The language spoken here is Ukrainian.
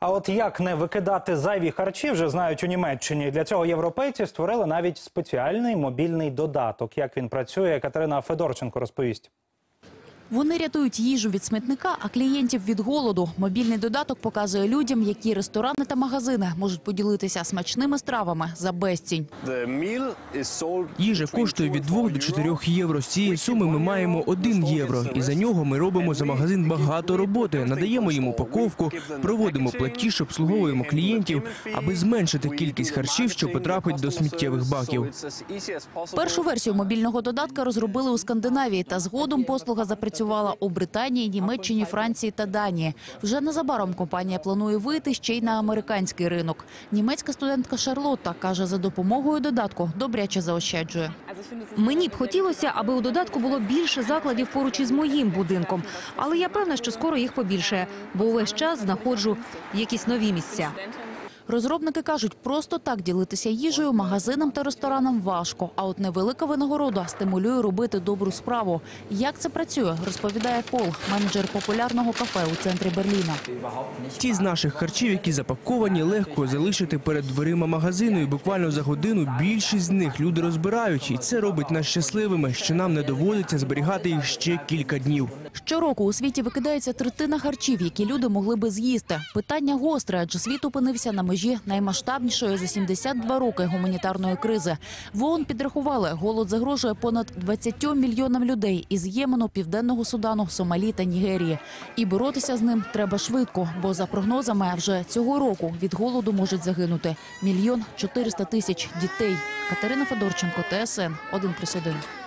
А от як не викидати зайві харчі, вже знають у Німеччині. Для цього європейці створили навіть спеціальний мобільний додаток. Як він працює, Катерина Федорченко розповість. Вони рятують їжу від смітника, а клієнтів від голоду. Мобільний додаток показує людям, які ресторани та магазини можуть поділитися смачними стравами за безцінь. Їжа коштує від 2 до 4 євро. З цієї суми ми маємо 1 євро. І за нього ми робимо за магазин багато роботи. Надаємо їм упаковку, проводимо платіж, обслуговуємо клієнтів, аби зменшити кількість харчів, що потрапить до сміттєвих баків. Першу версію мобільного додатка розробили у Скандинавії, та згодом послуга запрацювала у Британії, Німеччині, Франції та Данії. Вже незабаром компанія планує вийти ще й на американський ринок. Німецька студентка Шарлотта каже, за допомогою додатку добряче заощаджує. Мені б хотілося, аби у додатку було більше закладів поруч із моїм будинком. Але я певна, що скоро їх побільшає, бо увесь час знаходжу якісь нові місця. Розробники кажуть, просто так ділитися їжею магазинам та ресторанам важко. А от невелика винагорода стимулює робити добру справу. Як це працює, розповідає Пол, менеджер популярного кафе у центрі Берліна. Ті з наших харчів, які запаковані, легко залишити перед дверима магазину. І буквально за годину більшість з них люди розбирають. І це робить нас щасливими, що нам не доводиться зберігати їх ще кілька днів. Щороку у світі викидається третина харчів, які люди могли би з'їсти. Питання гостре, адже світ опинився на межі наймасштабнішої за 72 роки гуманітарної кризи. В ООН підрахували, голод загрожує понад 20 мільйонам людей із Ємену, Південного Судану, Сомалі та Нігерії. І боротися з ним треба швидко, бо за прогнозами вже цього року від голоду можуть загинути мільйон 400 тисяч дітей. Катерина Федорченко, ТСН 1+,1.